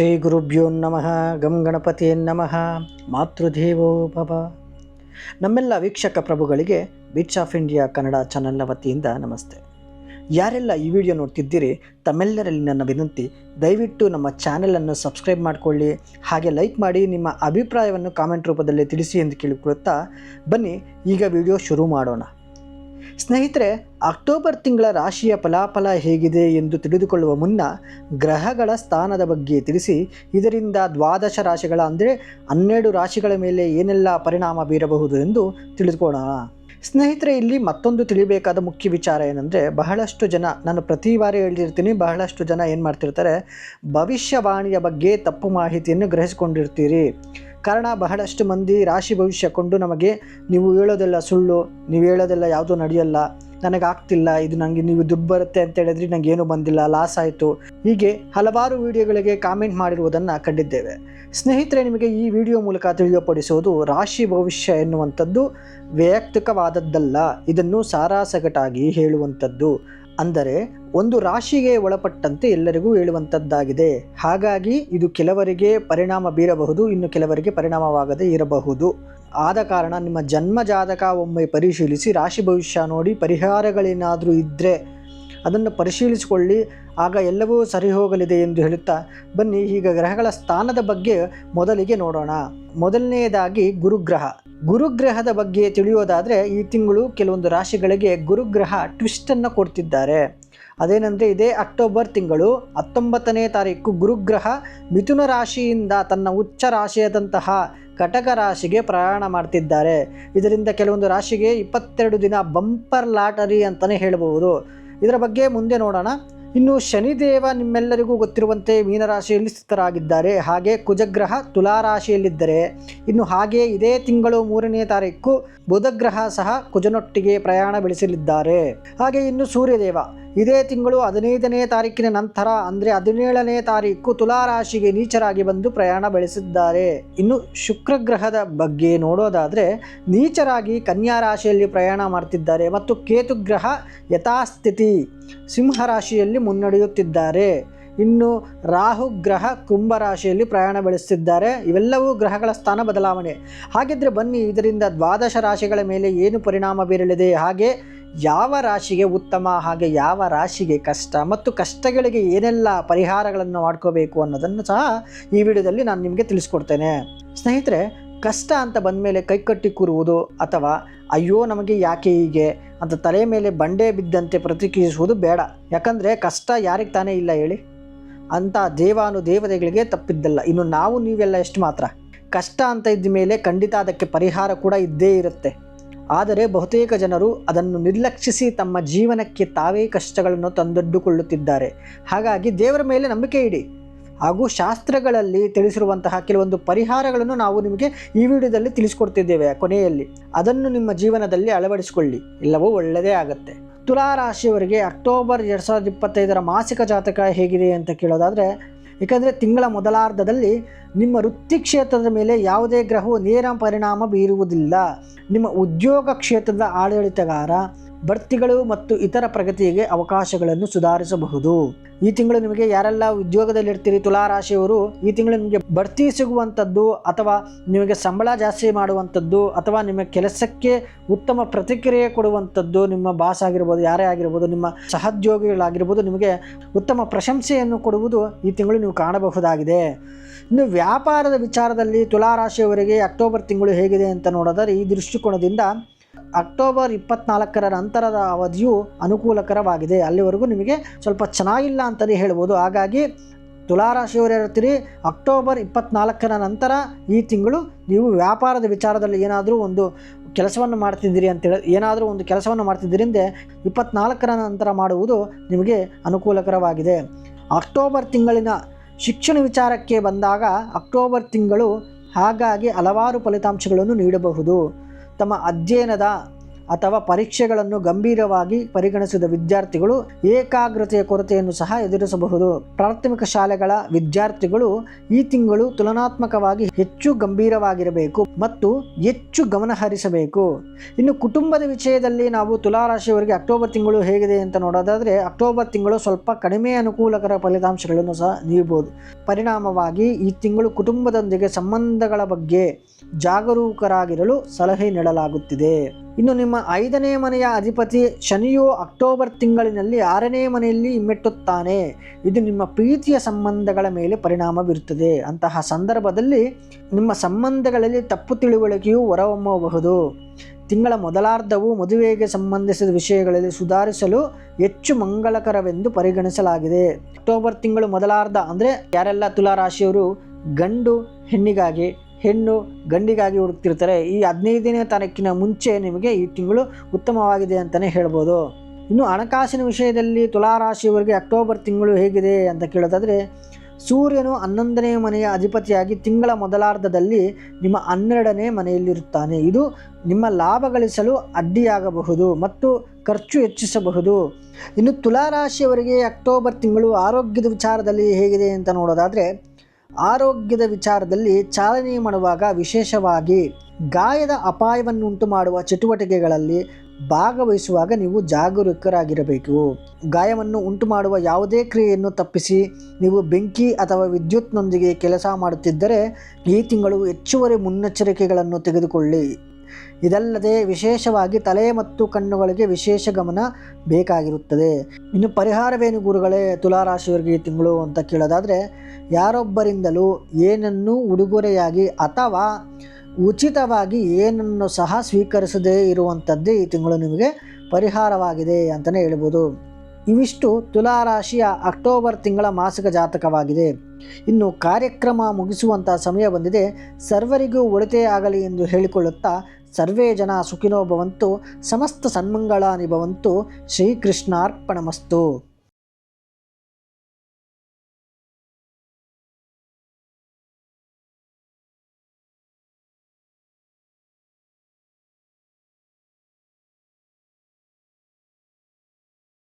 ಶ್ರೀ ಗುರುಭ್ಯೋ ನಮಃ, ಗಂ ಗಣಪತಿಯೇ ನಮಃ, ಮಾತೃದೇವೋ ಭವ. ನಮ್ಮೆಲ್ಲ ವೀಕ್ಷಕ ಪ್ರಭುಗಳಿಗೆ ಬೀಚ್ ಆಫ್ ಇಂಡಿಯಾ ಕನ್ನಡ ಚಾನೆಲ್ನ ವತಿಯಿಂದ ನಮಸ್ತೆ. ಯಾರೆಲ್ಲ ಈ ವಿಡಿಯೋ ನೋಡ್ತಿದ್ದೀರಿ, ತಮ್ಮೆಲ್ಲರಲ್ಲಿ ನನ್ನ ವಿನಂತಿ, ದಯವಿಟ್ಟು ನಮ್ಮ ಚಾನೆಲನ್ನು ಸಬ್ಸ್ಕ್ರೈಬ್ ಮಾಡಿಕೊಳ್ಳಿ, ಹಾಗೆ ಲೈಕ್ ಮಾಡಿ, ನಿಮ್ಮ ಅಭಿಪ್ರಾಯವನ್ನು ಕಾಮೆಂಟ್ ರೂಪದಲ್ಲಿ ತಿಳಿಸಿ ಎಂದು ಕೇಳಿಕೊಳ್ಳುತ್ತಾ ಬನ್ನಿ, ಈಗ ವಿಡಿಯೋ ಶುರು ಮಾಡೋಣ. ಸ್ನೇಹಿತರೆ, ಅಕ್ಟೋಬರ್ ತಿಂಗಳ ರಾಶಿಯ ಫಲಾಫಲ ಹೇಗಿದೆ ಎಂದು ತಿಳಿದುಕೊಳ್ಳುವ ಮುನ್ನ ಗ್ರಹಗಳ ಸ್ಥಾನದ ಬಗ್ಗೆ ತಿಳಿಸಿ, ಇದರಿಂದ ದ್ವಾದಶ ರಾಶಿಗಳ ಅಂದರೆ ಹನ್ನೆರಡು ರಾಶಿಗಳ ಮೇಲೆ ಏನೆಲ್ಲ ಪರಿಣಾಮ ಬೀರಬಹುದು ಎಂದು ತಿಳಿದುಕೊಳ್ಳೋಣ. ಸ್ನೇಹಿತರೆ, ಇಲ್ಲಿ ಮತ್ತೊಂದು ತಿಳಿಬೇಕಾದ ಮುಖ್ಯ ವಿಚಾರ ಏನಂದರೆ, ಬಹಳಷ್ಟು ಜನ, ನಾನು ಪ್ರತಿ ಬಾರಿ ಹೇಳಿರ್ತೀನಿ, ಬಹಳಷ್ಟು ಜನ ಏನು ಮಾಡ್ತಿರ್ತಾರೆ, ಭವಿಷ್ಯವಾಣಿಯ ಬಗ್ಗೆ ತಪ್ಪು ಮಾಹಿತಿಯನ್ನು ಗ್ರಹಿಸಿಕೊಂಡಿರ್ತೀರಿ. ಕಾರಣ ಬಹಳಷ್ಟು ಮಂದಿ ರಾಶಿ ಭವಿಷ್ಯ ಕೊಂಡು ನಮಗೆ ನೀವು ಹೇಳೋದೆಲ್ಲ ಸುಳ್ಳು, ನೀವು ಹೇಳೋದೆಲ್ಲ ಯಾವುದೂ ನಡೆಯಲ್ಲ ನನಗಾಗ್ತಿಲ್ಲ ಇದು ನನಗೆ ನೀವು ದುಡ್ಡು ಬರುತ್ತೆ ಅಂತ ಹೇಳಿದ್ರೆ ನನಗೆ ಏನೂ ಬಂದಿಲ್ಲ ಲಾಸ್ ಆಯಿತು. ಹೀಗೆ ಹಲವಾರು ವಿಡಿಯೋಗಳಿಗೆ ಕಾಮೆಂಟ್ ಮಾಡಿರುವುದನ್ನು ಕಂಡಿದ್ದೇವೆ. ಸ್ನೇಹಿತರೆ, ನಿಮಗೆ ಈ ವಿಡಿಯೋ ಮೂಲಕ ತಿಳಿಯಪಡಿಸುವುದು ರಾಶಿ ಭವಿಷ್ಯ ಎನ್ನುವಂಥದ್ದು ವೈಯಕ್ತಿಕವಾದದ್ದಲ್ಲ ಇದನ್ನು ಸಾರಾಸಗಟಾಗಿ ಹೇಳುವಂಥದ್ದು. ಅಂದರೆ ಒಂದು ರಾಶಿಗೆ ಒಳಪಟ್ಟಂತೆ ಎಲ್ಲರಿಗೂ ಹೇಳುವಂಥದ್ದಾಗಿದೆ. ಹಾಗಾಗಿ ಇದು ಕೆಲವರಿಗೆ ಪರಿಣಾಮ ಬೀರಬಹುದು, ಇನ್ನು ಕೆಲವರಿಗೆ ಪರಿಣಾಮವಾಗದೇ ಇರಬಹುದು. ಆದ ಕಾರಣ ನಿಮ್ಮ ಜನ್ಮ ಜಾತಕ ಒಮ್ಮೆ ಪರಿಶೀಲಿಸಿ, ರಾಶಿ ಭವಿಷ್ಯ ನೋಡಿ ಪರಿಹಾರಗಳೇನಾದರೂ ಇದ್ದರೆ ಅದನ್ನು ಪರಿಶೀಲಿಸಿಕೊಳ್ಳಿ. ಆಗ ಎಲ್ಲವೂ ಸರಿ ಹೋಗಲಿದೆ ಎಂದು ಹೇಳುತ್ತಾ, ಬನ್ನಿ ಈಗ ಗ್ರಹಗಳ ಸ್ಥಾನದ ಬಗ್ಗೆ ಮೊದಲಿಗೆ ನೋಡೋಣ. ಮೊದಲನೆಯದಾಗಿ ಗುರುಗ್ರಹ. ಗುರುಗ್ರಹದ ಬಗ್ಗೆ ತಿಳಿಯೋದಾದರೆ ಈ ತಿಂಗಳು ಕೆಲವೊಂದು ರಾಶಿಗಳಿಗೆ ಗುರುಗ್ರಹ ಟ್ವಿಸ್ಟನ್ನು ಕೊಡ್ತಿದ್ದಾರೆ. ಅದೇನೆಂದರೆ ಇದೇ ಅಕ್ಟೋಬರ್ ತಿಂಗಳು ಹತ್ತೊಂಬತ್ತನೇ ತಾರೀಕು ಗುರುಗ್ರಹ ಮಿಥುನ ರಾಶಿಯಿಂದ ತನ್ನ ಉಚ್ಚ ರಾಶಿಯಾದಂತಹ ಕಟಕ ರಾಶಿಗೆ ಪ್ರಯಾಣ ಮಾಡ್ತಿದ್ದಾರೆ. ಇದರಿಂದ ಕೆಲವೊಂದು ರಾಶಿಗೆ ಇಪ್ಪತ್ತೆರಡು ದಿನ ಬಂಪರ್ ಲಾಟರಿ ಅಂತಲೇ ಹೇಳಬಹುದು. ಇದರ ಬಗ್ಗೆ ಮುಂದೆ ನೋಡೋಣ. ಇನ್ನು ಶನಿದೇವ ನಿಮ್ಮೆಲ್ಲರಿಗೂ ಗೊತ್ತಿರುವಂತೆ ಮೀನರಾಶಿಯಲ್ಲಿ ಸ್ಥಿತರಾಗಿದ್ದಾರೆ. ಹಾಗೆ ಕುಜಗ್ರಹ ತುಲಾರಾಶಿಯಲ್ಲಿದ್ದರೆ ಇನ್ನು ಹಾಗೆ ಇದೇ ತಿಂಗಳು ಮೂರನೇ ತಾರೀಕು ಬುಧಗ್ರಹ ಸಹ ಕುಜನೊಟ್ಟಿಗೆ ಪ್ರಯಾಣ ಬೆಳೆಸಲಿದ್ದಾರೆ. ಹಾಗೆ ಇನ್ನು ಸೂರ್ಯದೇವ ಇದೇ ತಿಂಗಳು ಹದಿನೈದನೇ ತಾರೀಕಿನ ನಂತರ, ಅಂದರೆ ಹದಿನೇಳನೇ ತಾರೀಕು ತುಲಾರಾಶಿಗೆ ನೀಚರಾಗಿ ಬಂದು ಪ್ರಯಾಣ ಬೆಳೆಸಿದ್ದಾರೆ. ಇನ್ನು ಶುಕ್ರ ಗ್ರಹದ ಬಗ್ಗೆ ನೋಡೋದಾದರೆ, ನೀಚರಾಗಿ ಕನ್ಯಾ ರಾಶಿಯಲ್ಲಿ ಪ್ರಯಾಣ ಮಾಡ್ತಿದ್ದಾರೆ ಮತ್ತು ಕೇತು ಗ್ರಹ ಯಥಾಸ್ಥಿತಿ ಸಿಂಹರಾಶಿಯಲ್ಲಿ ಮುನ್ನಡೆಯುತ್ತಿದ್ದಾರೆ. ಇನ್ನು ರಾಹು ಗ್ರಹ ಕುಂಭರಾಶಿಯಲ್ಲಿ ಪ್ರಯಾಣ ಬೆಳೆಸುತ್ತಿದ್ದಾರೆ ಇವೆಲ್ಲವೂ ಗ್ರಹಗಳ ಸ್ಥಾನ ಬದಲಾವಣೆ. ಹಾಗಿದ್ರೆ ಬನ್ನಿ, ಇದರಿಂದ ದ್ವಾದಶ ರಾಶಿಗಳ ಮೇಲೆ ಏನು ಪರಿಣಾಮ ಬೀರಲಿದೆ? ಹಾಗೆ ಯಾವ ರಾಶಿಗೆ ಉತ್ತಮ, ಹಾಗೆ ಯಾವ ರಾಶಿಗೆ ಕಷ್ಟ ಮತ್ತು ಕಷ್ಟಗಳಿಗೆ ಏನೆಲ್ಲ ಪರಿಹಾರಗಳನ್ನು ಮಾಡ್ಕೋಬೇಕು ಅನ್ನೋದನ್ನು ಸಹ ಈ ವಿಡಿಯೋದಲ್ಲಿ ನಾನು ನಿಮಗೆ ತಿಳಿಸ್ಕೊಡ್ತೇನೆ. ಸ್ನೇಹಿತರೆ, ಕಷ್ಟ ಅಂತ ಬಂದ ಮೇಲೆ ಕೈಕಟ್ಟಿ ಕೂರುವುದು ಅಥವಾ ಅಯ್ಯೋ ನಮಗೆ ಯಾಕೆ ಹೀಗೆ ಅಂತ ತಲೆ ಮೇಲೆ ಬಂಡೆ ಬಿದ್ದಂತೆ ಪ್ರತಿಕ್ರಿಯಿಸುವುದು ಬೇಡ. ಯಾಕಂದರೆ ಕಷ್ಟ ಯಾರಿಗೆ ತಾನೇ ಇಲ್ಲ ಹೇಳಿ. ಅಂಥ ದೇವಾನು ದೇವತೆಗಳಿಗೆ ತಪ್ಪಿದ್ದಲ್ಲ. ಇನ್ನು ನಾವು ನೀವೆಲ್ಲ ಎಷ್ಟು ಮಾತ್ರ? ಕಷ್ಟ ಅಂತ ಇದ್ದ ಮೇಲೆ ಖಂಡಿತ ಅದಕ್ಕೆ ಪರಿಹಾರ ಕೂಡ ಇದ್ದೇ ಇರುತ್ತೆ. ಆದರೆ ಬಹುತೇಕ ಜನರು ಅದನ್ನು ನಿರ್ಲಕ್ಷಿಸಿ ತಮ್ಮ ಜೀವನಕ್ಕೆ ತಾವೇ ಕಷ್ಟಗಳನ್ನು ತಂದೊಡ್ಡುಕೊಳ್ಳುತ್ತಿದ್ದಾರೆ. ಹಾಗಾಗಿ ದೇವರ ಮೇಲೆ ನಂಬಿಕೆ ಇಡಿ. ಹಾಗೂ ಶಾಸ್ತ್ರಗಳಲ್ಲಿ ತಿಳಿಸಿರುವಂತಹ ಕೆಲವೊಂದು ಪರಿಹಾರಗಳನ್ನು ನಾವು ನಿಮಗೆ ಈ ವಿಡಿಯೋದಲ್ಲಿ ತಿಳಿಸ್ಕೊಡ್ತಿದ್ದೇವೆ ಕೊನೆಯಲ್ಲಿ. ಅದನ್ನು ನಿಮ್ಮ ಜೀವನದಲ್ಲಿ ಅಳವಡಿಸಿಕೊಳ್ಳಿ. ಇಲ್ಲವೋ ಒಳ್ಳೆಯದೇ ಆಗುತ್ತೆ. ತುಲಾ ರಾಶಿಯವರಿಗೆ ಅಕ್ಟೋಬರ್ ಎರಡು ಸಾವಿರದ ಇಪ್ಪತ್ತೈದರ ಮಾಸಿಕ ಜಾತಕ ಹೇಗಿದೆ ಅಂತ ಕೇಳೋದಾದರೆ, ಏಕೆಂದರೆ ತಿಂಗಳ ಮೊದಲಾರ್ಧದಲ್ಲಿ ನಿಮ್ಮ ವೃತ್ತಿ ಕ್ಷೇತ್ರದ ಮೇಲೆ ಯಾವುದೇ ಗ್ರಹವು ನೇರ ಪರಿಣಾಮ ಬೀರುವುದಿಲ್ಲ. ನಿಮ್ಮ ಉದ್ಯೋಗ ಕ್ಷೇತ್ರದ ಆಡಳಿತಗಾರ ಬಡ್ತಿಗಳು ಮತ್ತು ಇತರ ಪ್ರಗತಿಗೆ ಅವಕಾಶಗಳನ್ನು ಸುಧಾರಿಸಬಹುದು. ಈ ತಿಂಗಳು ನಿಮಗೆ ಯಾರೆಲ್ಲ ಉದ್ಯೋಗದಲ್ಲಿರ್ತೀರಿ? ತುಲಾರಾಶಿಯವರು ಈ ತಿಂಗಳು ನಿಮಗೆ ಬಡ್ತಿ ಸಿಗುವಂಥದ್ದು ಅಥವಾ ನಿಮಗೆ ಸಂಬಳ ಜಾಸ್ತಿ ಮಾಡುವಂಥದ್ದು ಅಥವಾ ನಿಮ್ಮ ಕೆಲಸಕ್ಕೆ ಉತ್ತಮ ಪ್ರತಿಕ್ರಿಯೆ ಕೊಡುವಂಥದ್ದು ನಿಮ್ಮ ಬಾಸ್ ಆಗಿರ್ಬೋದು, ಯಾರೇ ಆಗಿರ್ಬೋದು, ನಿಮ್ಮ ಸಹೋದ್ಯೋಗಿಗಳಾಗಿರ್ಬೋದು, ನಿಮಗೆ ಉತ್ತಮ ಪ್ರಶಂಸೆಯನ್ನು ಕೊಡುವುದು ಈ ತಿಂಗಳು ನೀವು ಕಾಣಬಹುದಾಗಿದೆ. ಇನ್ನು ವ್ಯಾಪಾರದ ವಿಚಾರದಲ್ಲಿ ತುಲಾರಾಶಿಯವರಿಗೆ ಅಕ್ಟೋಬರ್ ತಿಂಗಳು ಹೇಗಿದೆ ಅಂತ ನೋಡಿದರೆ ಈ ದೃಷ್ಟಿಕೋನದಿಂದ ಅಕ್ಟೋಬರ್ ಇಪ್ಪತ್ನಾಲ್ಕರ ನಂತರದ ಅವಧಿಯು ಅನುಕೂಲಕರವಾಗಿದೆ. ಅಲ್ಲಿವರೆಗೂ ನಿಮಗೆ ಸ್ವಲ್ಪ ಚೆನ್ನಾಗಿಲ್ಲ ಅಂತಲೇ ಹೇಳ್ಬೋದು. ಹಾಗಾಗಿ ತುಲಾರಾಶಿಯವರು ಇರ್ತೀರಿ, ಅಕ್ಟೋಬರ್ ಇಪ್ಪತ್ನಾಲ್ಕರ ನಂತರ ಈ ತಿಂಗಳು ನೀವು ವ್ಯಾಪಾರದ ವಿಚಾರದಲ್ಲಿ ಏನಾದರೂ ಒಂದು ಕೆಲಸವನ್ನು ಮಾಡ್ತಿದ್ದೀರಿ ಅಂತೇಳಿ ಏನಾದರೂ ಒಂದು ಕೆಲಸವನ್ನು ಮಾಡ್ತಿದ್ದರಿಂದ ಇಪ್ಪತ್ನಾಲ್ಕರ ನಂತರ ಮಾಡುವುದು ನಿಮಗೆ ಅನುಕೂಲಕರವಾಗಿದೆ. ಅಕ್ಟೋಬರ್ ತಿಂಗಳಿನ ಶಿಕ್ಷಣ ವಿಚಾರಕ್ಕೆ ಬಂದಾಗ ಅಕ್ಟೋಬರ್ ತಿಂಗಳು ಹಾಗಾಗಿ ಹಲವಾರು ಫಲಿತಾಂಶಗಳನ್ನು ನೀಡಬಹುದು. ತಮ್ಮ ಅಧ್ಯಯನದ ಅಥವಾ ಪರೀಕ್ಷೆಗಳನ್ನು ಗಂಭೀರವಾಗಿ ಪರಿಗಣಿಸಿದ ವಿದ್ಯಾರ್ಥಿಗಳು ಏಕಾಗ್ರತೆಯ ಕೊರತೆಯನ್ನು ಸಹ ಎದುರಿಸಬಹುದು. ಪ್ರಾಥಮಿಕ ಶಾಲೆಗಳ ವಿದ್ಯಾರ್ಥಿಗಳು ಈ ತಿಂಗಳು ತುಲನಾತ್ಮಕವಾಗಿ ಹೆಚ್ಚು ಗಂಭೀರವಾಗಿರಬೇಕು ಮತ್ತು ಹೆಚ್ಚು ಗಮನ ಹರಿಸಬೇಕು. ಇನ್ನು ಕುಟುಂಬದ ವಿಷಯದಲ್ಲಿ ನಾವು ತುಲಾರಾಶಿಯವರಿಗೆ ಅಕ್ಟೋಬರ್ ತಿಂಗಳು ಹೇಗಿದೆ ಅಂತ ನೋಡೋದಾದರೆ, ಅಕ್ಟೋಬರ್ ತಿಂಗಳು ಸ್ವಲ್ಪ ಕಡಿಮೆ ಅನುಕೂಲಕರ ಫಲಿತಾಂಶಗಳನ್ನು ಸಹ ನೀಡಬಹುದು. ಪರಿಣಾಮವಾಗಿ ಈ ತಿಂಗಳು ಕುಟುಂಬದೊಂದಿಗೆ ಸಂಬಂಧಗಳ ಬಗ್ಗೆ ಜಾಗರೂಕರಾಗಿರಲು ಸಲಹೆ ನೀಡಲಾಗುತ್ತಿದೆ. ಇನ್ನು ನಿಮ್ಮ ಐದನೇ ಮನೆಯ ಅಧಿಪತಿ ಶನಿಯು ಅಕ್ಟೋಬರ್ ತಿಂಗಳಿನಲ್ಲಿ ಆರನೇ ಮನೆಯಲ್ಲಿ ಹಿಮ್ಮೆಟ್ಟುತ್ತಾನೆ. ಇದು ನಿಮ್ಮ ಪ್ರೀತಿಯ ಸಂಬಂಧಗಳ ಮೇಲೆ ಪರಿಣಾಮ ಬೀರುತ್ತದೆ ಅಂತಹ ಸಂದರ್ಭದಲ್ಲಿ ನಿಮ್ಮ ಸಂಬಂಧಗಳಲ್ಲಿ ತಪ್ಪು ತಿಳುವಳಿಕೆಯು ಹೊರಹೊಮ್ಮಬಹುದು. ತಿಂಗಳ ಮೊದಲಾರ್ಧವು ಮದುವೆಗೆ ಸಂಬಂಧಿಸಿದ ವಿಷಯಗಳಲ್ಲಿ ಸುಧಾರಿಸಲು ಹೆಚ್ಚು ಮಂಗಳಕರವೆಂದು ಪರಿಗಣಿಸಲಾಗಿದೆ. ಅಕ್ಟೋಬರ್ ತಿಂಗಳು ಮೊದಲಾರ್ಧ ಅಂದರೆ ಯಾರೆಲ್ಲ ತುಲಾರಾಶಿಯವರು ಗಂಡು, ಹೆಣ್ಣಿಗಾಗಿ ಹೆಣ್ಣು ಗಂಡಿಗಾಗಿ ಹುಡುಕ್ತಿರ್ತಾರೆ. ಈ ಹದಿನೈದನೇ ತಾರೀಕಿನ ಮುಂಚೆ ನಿಮಗೆ ಈ ತಿಂಗಳು ಉತ್ತಮವಾಗಿದೆ ಅಂತಲೇ ಹೇಳ್ಬೋದು. ಇನ್ನು ಹಣಕಾಸಿನ ವಿಷಯದಲ್ಲಿ ತುಲಾರಾಶಿಯವರಿಗೆ ಅಕ್ಟೋಬರ್ ತಿಂಗಳು ಹೇಗಿದೆ ಅಂತ ಕೇಳೋದಾದರೆ, ಸೂರ್ಯನು ಹನ್ನೊಂದನೇ ಮನೆಯ ಅಧಿಪತಿಯಾಗಿ ತಿಂಗಳ ಮೊದಲಾರ್ಧದಲ್ಲಿ ನಿಮ್ಮ ಹನ್ನೆರಡನೇ ಮನೆಯಲ್ಲಿರುತ್ತಾನೆ. ಇದು ನಿಮ್ಮ ಲಾಭ ಗಳಿಸಲು ಅಡ್ಡಿಯಾಗಬಹುದು ಮತ್ತು ಖರ್ಚು ಹೆಚ್ಚಿಸಬಹುದು. ಇನ್ನು ತುಲಾರಾಶಿಯವರಿಗೆ ಅಕ್ಟೋಬರ್ ತಿಂಗಳು ಆರೋಗ್ಯದ ವಿಚಾರದಲ್ಲಿ ಹೇಗಿದೆ ಅಂತ ನೋಡೋದಾದರೆ ಆರೋಗ್ಯದ ವಿಚಾರದಲ್ಲಿ ಚಾಲನೆ ಮಾಡುವಾಗ ವಿಶೇಷವಾಗಿ ಗಾಯದ ಅಪಾಯವನ್ನುಂಟು ಮಾಡುವ ಚಟುವಟಿಕೆಗಳಲ್ಲಿ ಭಾಗವಹಿಸುವಾಗ ನೀವು ಜಾಗರೂಕರಾಗಿರಬೇಕು. ಗಾಯವನ್ನು ಉಂಟು ಮಾಡುವ ಯಾವುದೇ ಕ್ರಿಯೆಯನ್ನು ತಪ್ಪಿಸಿ ನೀವು ಬೆಂಕಿ ಅಥವಾ ವಿದ್ಯುತ್ನೊಂದಿಗೆ ಕೆಲಸ ಮಾಡುತ್ತಿದ್ದರೆ ಈ ತಿಂಗಳು ಹೆಚ್ಚುವರಿ ಮುನ್ನೆಚ್ಚರಿಕೆಗಳನ್ನು ತೆಗೆದುಕೊಳ್ಳಿ. ಇದಲ್ಲದೆ ವಿಶೇಷವಾಗಿ ತಲೆ ಮತ್ತು ಕಣ್ಣುಗಳಿಗೆ ವಿಶೇಷ ಗಮನ ಬೇಕಾಗಿರುತ್ತದೆ. ಇನ್ನು ಪರಿಹಾರವೇನು ಗುರುಗಳೇ? ತುಲಾರಾಶಿಯವರಿಗೆ ಈ ತಿಂಗಳು ಅಂತ ಕೇಳೋದಾದರೆ, ಯಾರೊಬ್ಬರಿಂದಲೂ ಏನನ್ನು ಉಡುಗೊರೆಯಾಗಿ ಅಥವಾ ಉಚಿತವಾಗಿ ಏನನ್ನು ಸಹ ಸ್ವೀಕರಿಸದೇ ಇರುವಂಥದ್ದೇ ಈ ತಿಂಗಳು ನಿಮಗೆ ಪರಿಹಾರವಾಗಿದೆ ಅಂತಲೇ ಹೇಳ್ಬೋದು. ಇವಿಷ್ಟು ತುಲಾರಾಶಿಯ ಅಕ್ಟೋಬರ್ ತಿಂಗಳ ಮಾಸಿಕ ಜಾತಕವಾಗಿದೆ. ಇನ್ನು ಕಾರ್ಯಕ್ರಮ ಮುಗಿಸುವಂಥ ಸಮಯ ಬಂದಿದೆ. ಸರ್ವರಿಗೂ ಒಳಿತೆಯಾಗಲಿ ಎಂದು ಹೇಳಿಕೊಳ್ಳುತ್ತಾ ಸರ್ವೇ ಜನ ಸುಖಿನೋ ಭವಂತು ಸಮಸ್ತ ಸನ್ಮಂಗಳಾನಿ ಭವಂತು ಶ್ರೀಕೃಷ್ಣಾರ್ಪಣಮಸ್ತು.